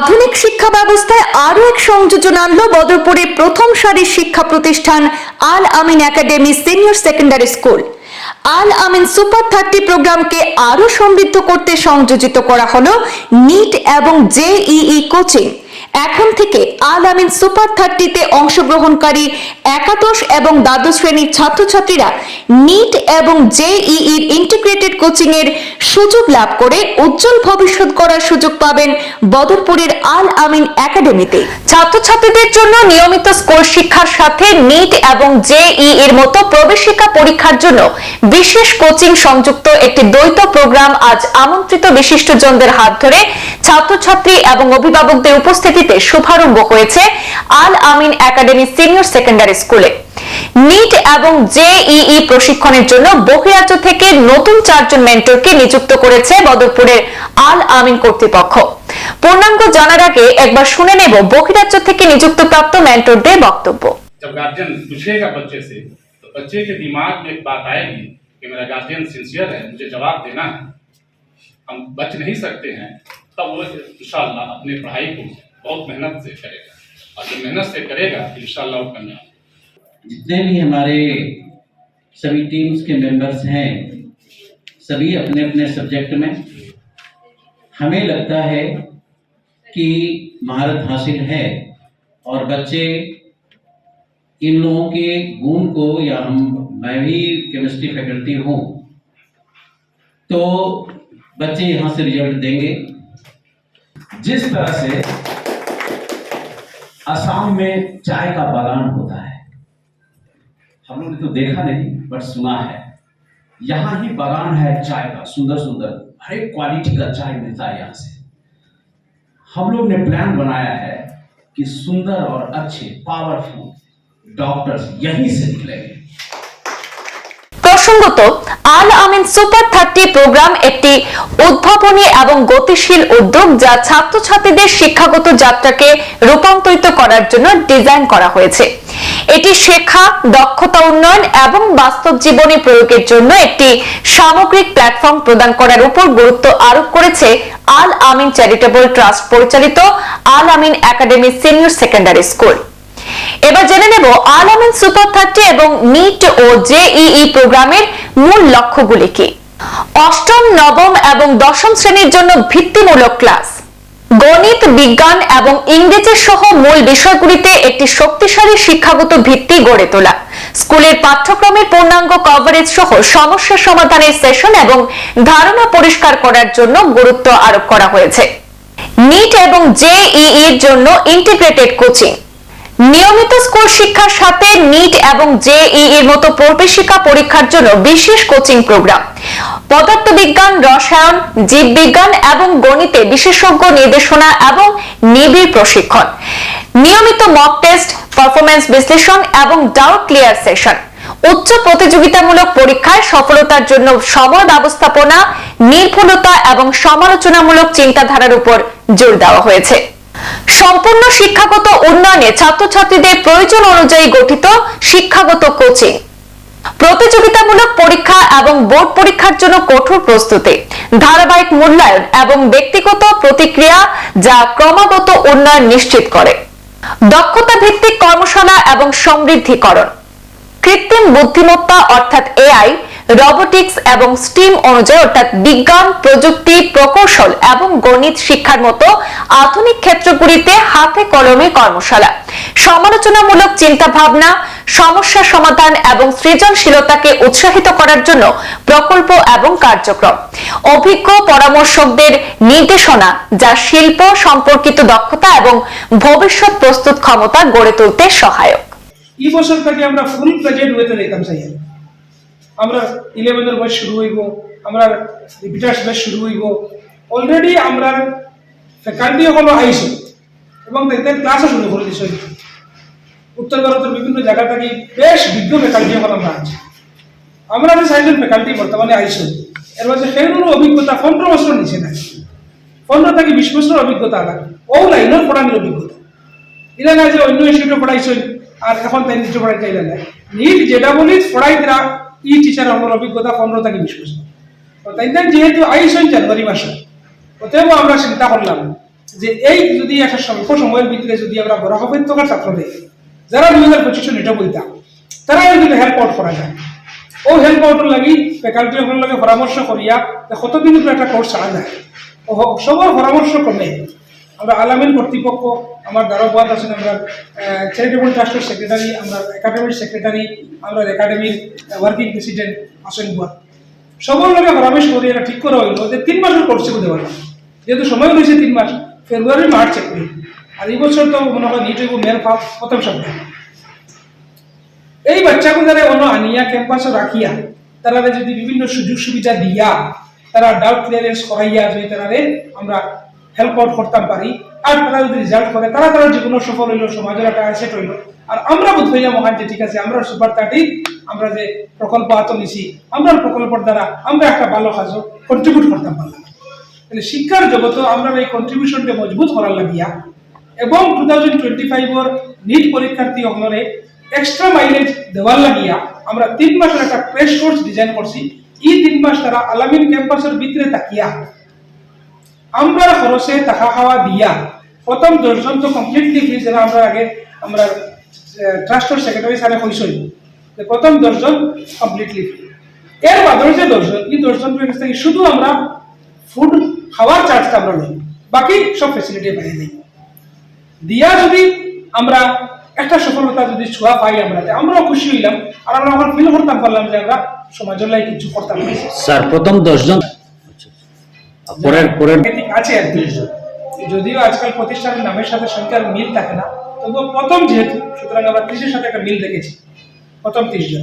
আধুনিক শিক্ষা ব্যবস্থায় আরও এক সংযোজন আনলো বদরপুরে প্রথম সারির শিক্ষা প্রতিষ্ঠান Al Amin academy senior secondary school. Al Amin super thirty প্রোগ্রামকে আরও সমৃদ্ধ করতে সংযোজিত করা হলো নিট এবং জেইই কোচিং। এখন থেকে আল আমিন সুপার থার্টিতে অংশগ্রহণকারী একাদশ এবং দ্বাদশ শ্রেণির ছাত্রছাত্রীরা নিট এবং জেইই ইন্টিগ্রেটেড কোচিং এর সুযোগ লাভ করে উজ্জ্বল ভবিষ্যৎ গড়ার সুযোগ পাবেন বদরপুরের আল আমিন একাডেমিতে। ছাত্রছাত্রীদের জন্য নিয়মিত স্কুল শিক্ষার সাথে নিট এবং জেইই এর মতো প্রবেশিকা পরীক্ষার জন্য বিশেষ কোচিং সংযুক্ত একটি দ্বৈত প্রোগ্রাম আজ আমন্ত্রিত বিশিষ্টজনদের হাত ধরে ছাত্রছাত্রী এবং অভিভাবকদের উপস্থিতিতে শুভারম্ভ হয়েছে Al Amin academy senior secondary স্কুলে নিট এবং জেইই প্রশিক্ষণের জন্য বহিরাজ্য থেকে নতুন চারজন মেন্টরকে নিযুক্ত করেছে বদরপুরের আল আমিন কর্তৃপক্ষ পূর্ণাঙ্গ জানার আগে একবার শুনে নেব বহিরাজ্য থেকে নিযুক্তপ্রাপ্ত মেন্টরদের বক্তব্য जब गार्जियन पूछेगा बच्चे से तो बच्चे के दिमाग में एक बात आएगी कि मेरा गार्जियन सिंसियर है मुझे जवाब देना है हम बच नहीं सकते हैं तब वो इंशाल्लाह अपनी पढ़ाई को बहुत मेहनत से करेगा। और जो मेहनत से करेगा, इंशाल्लाह वो कामयाब जितने भी हमारे सभी टीम्स के मेंबर्स हैं, सभी अपने अपने सब्जेक्ट में, हमें लगता है कि महारत हासिल है और बच्चे इन लोगों के गुण को, या हम, मैं भी केमिस्ट्री फैकल्टी हूँ तो बच्चे यहाँ से रिज़ल्ट देंगे। जिस तरह से असम में चाय का बागान होता है हम लोग ने तो देखा नहीं बट सुना है यहाँ ही बागान है चाय का सुंदर सुंदर हर एक क्वालिटी का चाय मिलता है यहाँ से हम लोग ने प्लान बनाया है कि सुंदर और अच्छे पावरफुल डॉक्टर्स यहीं से निकलेंगे প্রসঙ্গত Al Amin super thirty program একটি উদ্ভাবনী এবং গতিশীল উদ্যোগ যা ছাত্রছাত্রীদের শিক্ষাগত যাত্রাকে রূপান্তরিত করার জন্য ডিজাইন করা হয়েছে। এটি শেখা, দক্ষতা উন্নয়ন এবং বাস্তব জীবনে প্রয়োগের জন্য একটি সামগ্রিক প্ল্যাটফর্ম প্রদান করার উপর গুরুত্ব আরোপ করেছে আল আমিন চ্যারিটেবল ট্রাস্ট, পরিচালিত Al Amin academy senior secondary school. এবার জেনে নেব আল আমিন সুপার থার্টি এবং নিট ও জেইই প্রোগ্রামের মূল লক্ষ্যগুলি কি? অষ্টম, নবম এবং দশম শ্রেণির জন্য ভিত্তিমূলক ক্লাস। গণিত, বিজ্ঞান এবং ইংরেজি সহ মূল বিষয়গুলিতে একটি শক্তিশালী শিক্ষাগত ভিত্তি গড়ে তোলা। স্কুলের পাঠ্যক্রমের পূর্ণাঙ্গ কভারেজ সহ সমস্যা সমাধানের সেশন এবং ধারণা পরিষ্কার করার জন্য গুরুত্ব আরোপ করা হয়েছে। নিট এবং জেইই এর জন্য ইন্টিগ্রেটেড কোচিং নিয়মিত স্কুল শিক্ষার সাথে নিট এবং জেইই এর মতো প্রবেশিকা পরীক্ষার জন্য বিশেষ কোচিং প্রোগ্রাম। পদার্থবিজ্ঞান, রসায়ন, জীববিজ্ঞান এবং গণিতে বিশেষজ্ঞ নির্দেশনা এবং নিবিড় প্রশিক্ষণ। নিয়মিত মক টেস্ট পারফরমেন্স বিশ্লেষণ এবং ডাউট ক্লিয়ার সেশন উচ্চ প্রতিযোগিতামূলক পরীক্ষায় সফলতার জন্য সময় ব্যবস্থাপনা, নির্ভুলতা এবং সমালোচনামূলক চিন্তাধারার উপর জোর দেওয়া হয়েছে। সম্পূর্ণ শিক্ষাগত উন্নয়নে ছাত্রছাত্রীদের প্রয়োজন অনুযায়ী গঠিত শিক্ষাগত কোচিং। প্রতিযোগিতামূলক পরীক্ষা এবং বোর্ড পরীক্ষার জন্য কঠোর প্রস্তুতি, ধারাবাহিক মূল্যায়ন এবং ব্যক্তিগত প্রতিক্রিয়া যা ক্রমাগত উন্নয়ন নিশ্চিত করে। দক্ষতা ভিত্তিক কর্মশালা এবং সমৃদ্ধিকরণ। কৃত্রিম বুদ্ধিমত্তা অর্থাৎ এআই রোবোটিক্স এবং স্টিম অনুযায়ী অর্থাৎ বিজ্ঞান, প্রযুক্তি, প্রকৌশল এবং গণিত শিক্ষার মতো আধুনিক ক্ষেত্রগুলিতে হাতে কলমে কর্মশালা। সমালোচনামূলক চিন্তা ভাবনা সমস্যা সমাধান এবং সৃজনশীলতাকে উৎসাহিত করার জন্য প্রকল্প এবং কার্যক্রম। অভিজ্ঞ পরামর্শকদের নির্দেশনা যা শিল্প সম্পর্কিত দক্ষতা এবং ভবিষ্যৎ প্রস্তুত ক্ষমতা গড়ে তুলতে সহায়ক। এই বছর থেকে আমরা ফুল প্রেজেন্ট ওয়েতে দিতাম চাই আমরা ইলেভেনের বয়স শুরু হইব, আমরা রিপিটার্স ব্যাচ শুরু হইব। অলরেডি আমরা ফ্যাকাল্টি সকলো আইছে এবং তাদের ক্লাসও শুরু করে দিছে উত্তর ভারতের বিভিন্ন জায়গা থেকে বেশ বিজ্ঞ ফ্যাকাল্টি সকল আমরা আছে। আমরা যে চারজন ফ্যাকাল্টি বর্তমানে আইছো এর মধ্যে সেইগুলো অভিজ্ঞতা পনেরো বছর নিচে নাই। পনেরো থেকে বিশ বছর অভিজ্ঞতা লাগে ও লাইনের পড়ানোর অভিজ্ঞতা। এরা না যে অন্য ইনস্টিটিউটে পড়াইছেন, আর এখন তাই নিচে পড়াইতে না নিট যেটা বলি পড়াই দিরা। ই টিচার আমার অভিজ্ঞতা পনেরো থেকে বিশ বছর। তাই যেহেতু আইসেন জানুয়ারি মাসে, অতএব আমরা চিন্তা করলাম যে এই যদি একটা স্বল্প সময়ের ভিতরে যদি আমরা বরাক উপত্যকার ছাত্রদের, যারা দুই হাজার পঁচিশশো নেটা বইতা তারা যদি হেল্প আউট করা যায়। ও হেল্প আউটের লাগি ফ্যাকাল্টি লগে পরামর্শ করিয়া কতদিন একটা কোর্স চালা যায় সবার পরামর্শ ক্রমে আমরা আলামিন কর্তৃপক্ষ, আমার দ্বারকবাদ আছেন আমরা চ্যারিটেবল ট্রাস্টের সেক্রেটারি আমরা একাডেমির সেক্রেটারি আমরা একাডেমির ওয়ার্কিং প্রেসিডেন্ট আসেন বুয়া সবার লগে পরামর্শ করে, এটা ঠিক করা হইল যে তিন মাসের কোর্সে করতে পারলাম যেহেতু সময় রয়েছে তিন মাস ফেব্রুয়ারি মার্চ এপ্রিল আর এই বছর তো মনে হয় নিট হইব মেল ফাল, প্রথম সপ্তাহে। এই বাচ্চাগুলোরে অন্য আনিয়া ক্যাম্পাসে রাখিয়া, তারা যদি বিভিন্ন সুযোগ সুবিধা দিয়া, তারা ডাউট ক্লিয়ারেন্স করাইয়া যদি তারারে আমরা হেল্প আউট করতাম পারি। আর তারা যদি রেজাল্ট করে, তারা তারা জীবন সফল হইল, সমাজের একটা অ্যাসেট হইল। আর আমরা বোধ হইয়া মহান যে, ঠিক আছে, আমরা সুপার থার্টি আমরা যে প্রকল্প হাতে নিছি, আমরা প্রকল্পের দ্বারা আমরা একটা ভালো কাজও কন্ট্রিবিউট করতে পারলাম। তাহলে শিক্ষার জগত আমরা এই কন্ট্রিবিউশনকে মজবুত করার লাগিয়া এবং টু থাউজেন্ড টোয়েন্টি ফাইভর নিট পরীক্ষার্থী সকলরে এক্সট্রা মাইলেজ দেওয়ার লাগিয়া আমরা তিন মাসের একটা ক্রেশ কোর্স ডিজাইন করছি। এই তিন মাস তারা আলামিন ক্যাম্পাসের ভিতরে তাকিয়া আমরা খরচে টাকা খাওয়া দিয়া প্রথম দর্শন তো কমপ্লিটলি ফ্রি যেটা আমরা আগে আমরা ট্রাস্টের সেক্রেটারি স্যারে কইসই যে প্রথম দর্শন কমপ্লিটলি ফ্রি এর বাদর যে দর্শন এই দর্শন থেকে শুধু আমরা ফুড খাওয়ার চার্জটা আমরা লই বাকি সব ফেসিলিটি পাই যাই দিয়া যদি আমরা একটা সফলতা যদি ছোঁয়া পাই আমরা, তে আমরাও খুশি হইলাম। আর আমরা এখন ফিল করতাম পারলাম যে আমরা সমাজের লাই কিছু করতাম। স্যার প্রথম দশজন পরের পরের। আছে আর কি। যদিও আজকাল প্রতিষ্ঠানের নামের সাথে সংখ্যার মিল থাকে না তবুও প্রথম যেহেতু সুতরাং আমরা ত্রিশের সাথে একটা মিল দেখেছি। প্রথম ত্রিশ জন